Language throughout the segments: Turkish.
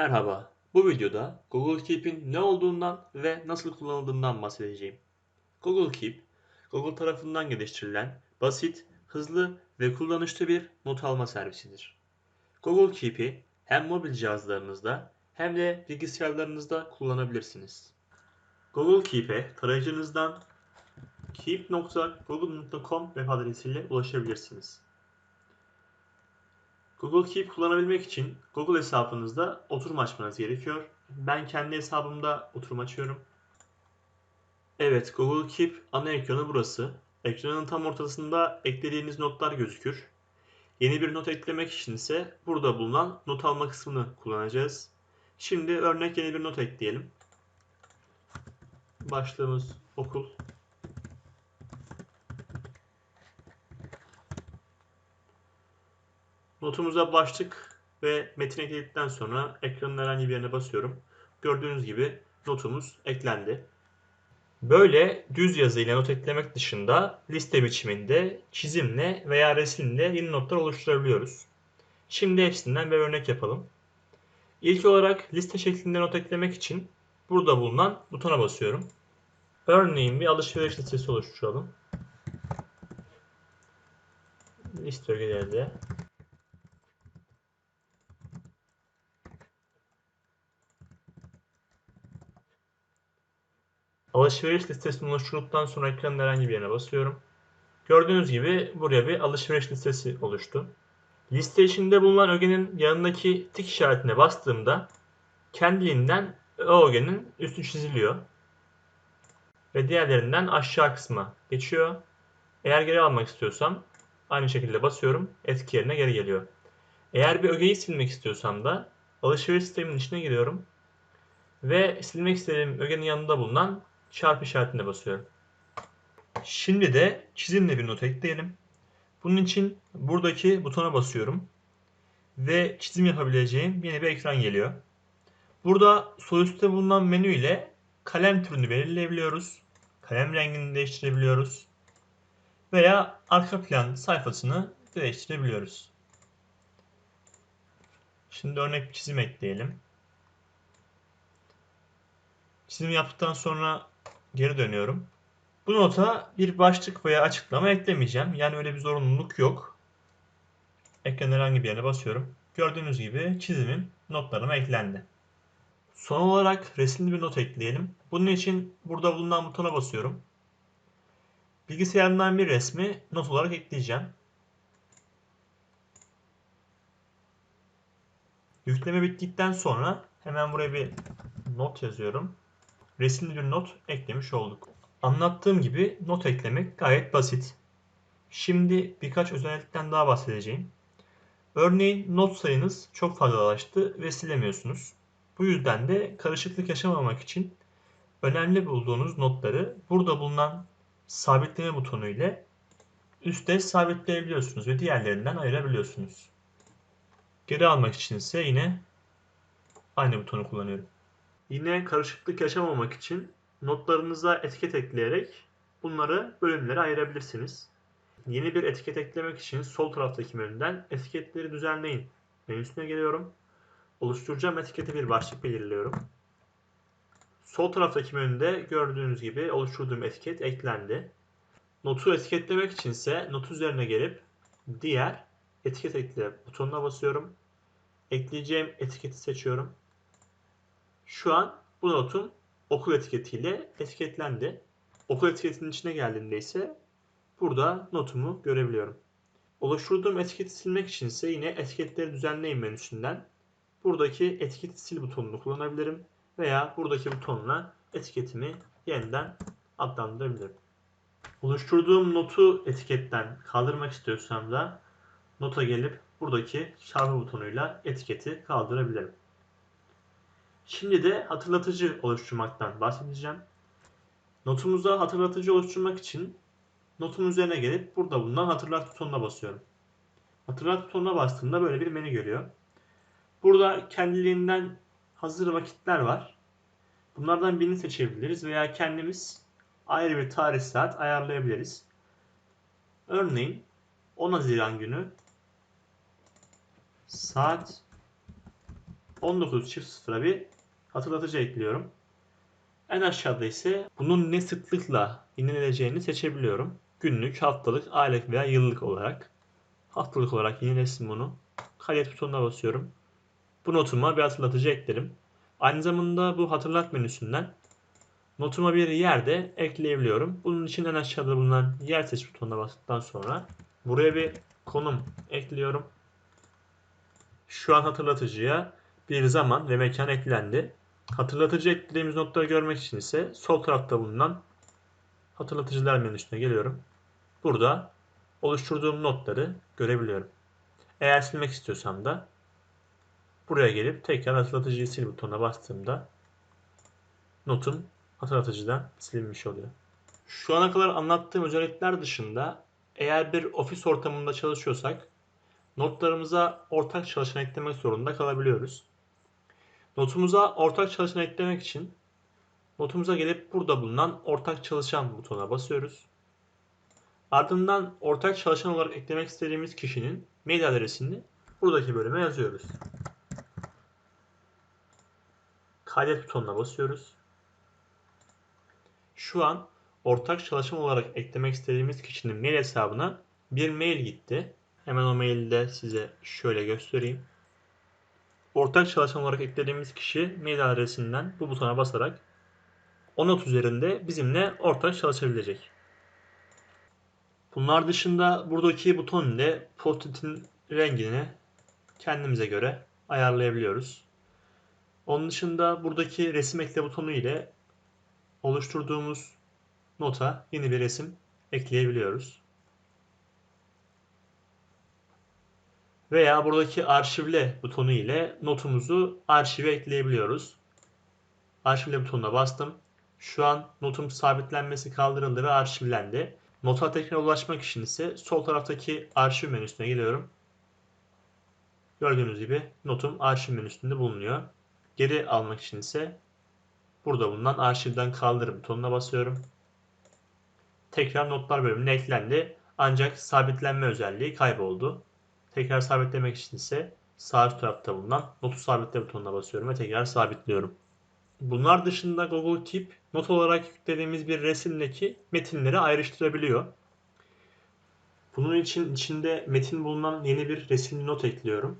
Merhaba. Bu videoda Google Keep'in ne olduğundan ve nasıl kullanıldığından bahsedeceğim. Google Keep, Google tarafından geliştirilen basit, hızlı ve kullanışlı bir not alma servisidir. Google Keep'i hem mobil cihazlarınızda hem de bilgisayarlarınızda kullanabilirsiniz. Google Keep'e tarayıcınızdan keep.google.com web adresiyle ulaşabilirsiniz. Google Keep kullanabilmek için Google hesabınızda oturum açmanız gerekiyor. Ben kendi hesabımda oturum açıyorum. Evet, Google Keep ana ekranı burası. Ekranın tam ortasında eklediğiniz notlar gözükür. Yeni bir not eklemek için ise burada bulunan not alma kısmını kullanacağız. Şimdi örnek yeni bir not ekleyelim. Başlığımız okul. Notumuza başlık ve metin ekledikten sonra ekranın herhangi bir yerine basıyorum. Gördüğünüz gibi notumuz eklendi. Böyle düz yazıyla not eklemek dışında liste biçiminde çizimle veya resimle yeni notlar oluşturabiliyoruz. Şimdi hepsinden bir örnek yapalım. İlk olarak liste şeklinde not eklemek için burada bulunan butona basıyorum. Örneğin bir alışveriş listesi oluşturalım. Liste ögelerde Alışveriş listesini oluşturduktan sonra ekranın herhangi bir yerine basıyorum. Gördüğünüz gibi buraya bir alışveriş listesi oluştu. Liste içinde bulunan ögenin yanındaki tik işaretine bastığımda kendiliğinden o ögenin üstü çiziliyor. Ve diğerlerinden aşağı kısma geçiyor. Eğer geri almak istiyorsam aynı şekilde basıyorum. Etki yerine geri geliyor. Eğer bir ögeyi silmek istiyorsam da alışveriş sisteminin içine giriyorum. Ve silmek istediğim ögenin yanında bulunan çarpı işaretine basıyorum. Şimdi de çizimle bir not ekleyelim. Bunun için buradaki butona basıyorum. Ve çizim yapabileceğim yeni bir ekran geliyor. Burada sol üstte bulunan menü ile kalem türünü belirleyebiliyoruz. Kalem rengini değiştirebiliyoruz. Veya arka plan sayfasını değiştirebiliyoruz. Şimdi örnek bir çizim ekleyelim. Çizim yaptıktan sonra geri dönüyorum. Bu nota bir başlık veya açıklama eklemeyeceğim. Yani öyle bir zorunluluk yok. Ekranın herhangi bir yerine basıyorum. Gördüğünüz gibi çizimim notlarıma eklendi. Son olarak resimli bir not ekleyelim. Bunun için burada bulunan butona basıyorum. Bilgisayarımdan bir resmi not olarak ekleyeceğim. Yükleme bittikten sonra hemen buraya bir not yazıyorum resimli bir not eklemiş olduk. Anlattığım gibi not eklemek gayet basit. Şimdi birkaç özellikten daha bahsedeceğim. Örneğin not sayınız çok fazlalaştı ve silemiyorsunuz. Bu yüzden de karışıklık yaşamamak için önemli bulduğunuz notları burada bulunan sabitleme butonu ile üstte sabitleyebiliyorsunuz ve diğerlerinden ayırabiliyorsunuz. Geri almak için ise yine aynı butonu kullanıyorum. Yine karışıklık yaşamamak için notlarınıza etiket ekleyerek bunları bölümlere ayırabilirsiniz. Yeni bir etiket eklemek için sol taraftaki menüden etiketleri düzenleyin menüsüne geliyorum. Oluşturacağım etiketi bir başlık belirliyorum. Sol taraftaki menüde gördüğünüz gibi oluşturduğum etiket eklendi. Notu etiketlemek için ise not üzerine gelip diğer etiket ekle butonuna basıyorum. Ekleyeceğim etiketi seçiyorum. Şu an bu notum okul etiketiyle etiketlendi. Okul etiketinin içine geldiğinde ise burada notumu görebiliyorum. Oluşturduğum etiketi silmek için ise yine etiketleri düzenleyin menüsünden buradaki etiketi sil butonunu kullanabilirim veya buradaki butonla etiketimi yeniden adlandırabilirim. Oluşturduğum notu etiketten kaldırmak istiyorsam da nota gelip buradaki çarpı butonuyla etiketi kaldırabilirim. Şimdi de hatırlatıcı oluşturmaktan bahsedeceğim. Notumuza hatırlatıcı oluşturmak için notun üzerine gelip burada bulunan hatırlat butonuna basıyorum. Hatırlat butonuna bastığımda böyle bir menü görüyor. Burada kendiliğinden hazır vakitler var. Bunlardan birini seçebiliriz veya kendimiz ayrı bir tarih saat ayarlayabiliriz. Örneğin 10 Haziran günü saat 19 çift sıfıra bir hatırlatıcı ekliyorum. En aşağıda ise bunun ne sıklıkla yenileneceğini seçebiliyorum. Günlük, haftalık, aylık veya yıllık olarak. Haftalık olarak yenilesin bunu. Kaydet butonuna basıyorum. Bu notuma bir hatırlatıcı eklerim. Aynı zamanda bu hatırlat menüsünden notuma bir yerde ekleyebiliyorum. Bunun için en aşağıda bulunan yer seç butonuna bastıktan sonra buraya bir konum ekliyorum. Şu an hatırlatıcıya bir zaman ve mekan eklendi. Hatırlatıcı eklediğimiz notları görmek için ise sol tarafta bulunan hatırlatıcılar menüsüne geliyorum. Burada oluşturduğum notları görebiliyorum. Eğer silmek istiyorsam da buraya gelip tekrar hatırlatıcıyı sil butonuna bastığımda notum hatırlatıcıdan silinmiş oluyor. Şu ana kadar anlattığım özellikler dışında eğer bir ofis ortamında çalışıyorsak notlarımıza ortak çalışan eklemek zorunda kalabiliyoruz. Notumuza ortak çalışan eklemek için notumuza gelip burada bulunan ortak çalışan butonuna basıyoruz. Ardından ortak çalışan olarak eklemek istediğimiz kişinin mail adresini buradaki bölüme yazıyoruz. Kaydet butonuna basıyoruz. Şu an ortak çalışan olarak eklemek istediğimiz kişinin mail hesabına bir mail gitti. Hemen o maili de size şöyle göstereyim. Ortak çalışan olarak eklediğimiz kişi mail adresinden bu butona basarak o üzerinde bizimle ortak çalışabilecek. Bunlar dışında buradaki buton ile post-it'in rengini kendimize göre ayarlayabiliyoruz. Onun dışında buradaki resim ekle butonu ile oluşturduğumuz nota yeni bir resim ekleyebiliyoruz. Veya buradaki arşivle butonu ile notumuzu arşive ekleyebiliyoruz. Arşivle butonuna bastım. Şu an notum sabitlenmesi kaldırıldı ve arşivlendi. Nota tekrar ulaşmak için ise sol taraftaki arşiv menüsüne geliyorum. Gördüğünüz gibi notum arşiv menüsünde bulunuyor. Geri almak için ise burada bulunan arşivden kaldır butonuna basıyorum. Tekrar notlar bölümüne eklendi. Ancak sabitlenme özelliği kayboldu. Tekrar sabitlemek için ise sağ üst tarafta bulunan notu sabitle butonuna basıyorum ve tekrar sabitliyorum. Bunlar dışında Google Keep not olarak yüklediğimiz bir resimdeki metinleri ayrıştırabiliyor. Bunun için içinde metin bulunan yeni bir resimli not ekliyorum.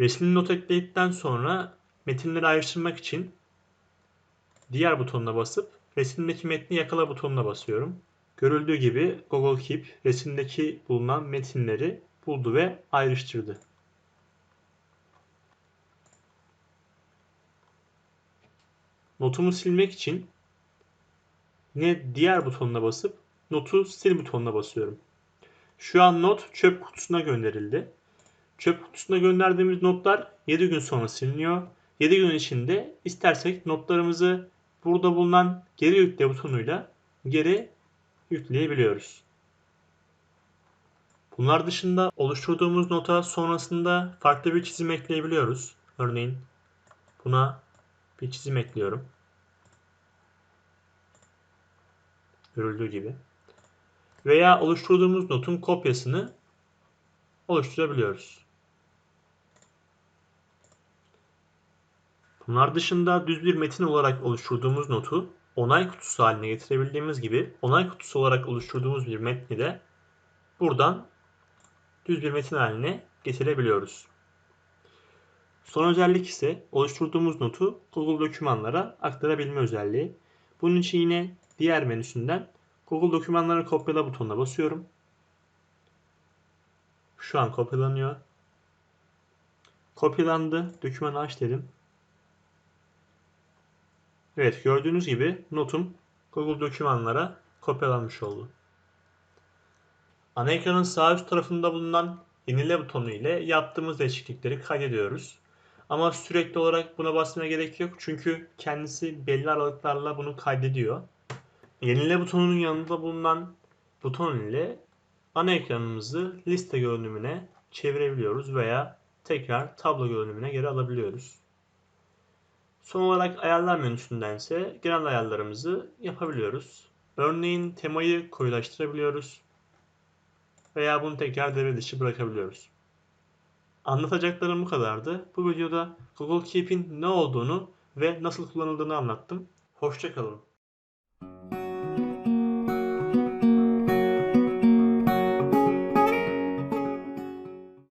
Resimli not ekledikten sonra metinleri ayrıştırmak için diğer butonuna basıp resimdeki metni yakala butonuna basıyorum. Görüldüğü gibi Google Keep resimdeki bulunan metinleri buldu ve ayrıştırdı. Notumu silmek için yine diğer butonuna basıp notu sil butonuna basıyorum. Şu an not çöp kutusuna gönderildi. Çöp kutusuna gönderdiğimiz notlar 7 gün sonra siliniyor. 7 gün içinde istersek notlarımızı burada bulunan geri yükle butonuyla geri yükleyebiliyoruz. Bunlar dışında oluşturduğumuz nota sonrasında farklı bir çizim ekleyebiliyoruz. Örneğin buna bir çizim ekliyorum. Görüldüğü gibi. Veya oluşturduğumuz notun kopyasını oluşturabiliyoruz. Bunlar dışında düz bir metin olarak oluşturduğumuz notu onay kutusu haline getirebildiğimiz gibi onay kutusu olarak oluşturduğumuz bir metni de buradan düz bir metin haline getirebiliyoruz. Son özellik ise oluşturduğumuz notu Google dokümanlara aktarabilme özelliği. Bunun için yine diğer menüsünden Google dokümanları kopyala butonuna basıyorum. Şu an kopyalanıyor. Kopyalandı. Dokümanı aç dedim. Evet gördüğünüz gibi notum Google dokümanlara kopyalanmış oldu. Ana ekranın sağ üst tarafında bulunan yenile butonu ile yaptığımız değişiklikleri kaydediyoruz. Ama sürekli olarak buna basmaya gerek yok çünkü kendisi belli aralıklarla bunu kaydediyor. Yenile butonunun yanında bulunan buton ile ana ekranımızı liste görünümüne çevirebiliyoruz veya tekrar tablo görünümüne geri alabiliyoruz. Son olarak ayarlar menüsünden ise genel ayarlarımızı yapabiliyoruz. Örneğin temayı koyulaştırabiliyoruz veya bunu tekrar devre dışı bırakabiliyoruz. Anlatacaklarım bu kadardı. Bu videoda Google Keep'in ne olduğunu ve nasıl kullanıldığını anlattım. Hoşçakalın.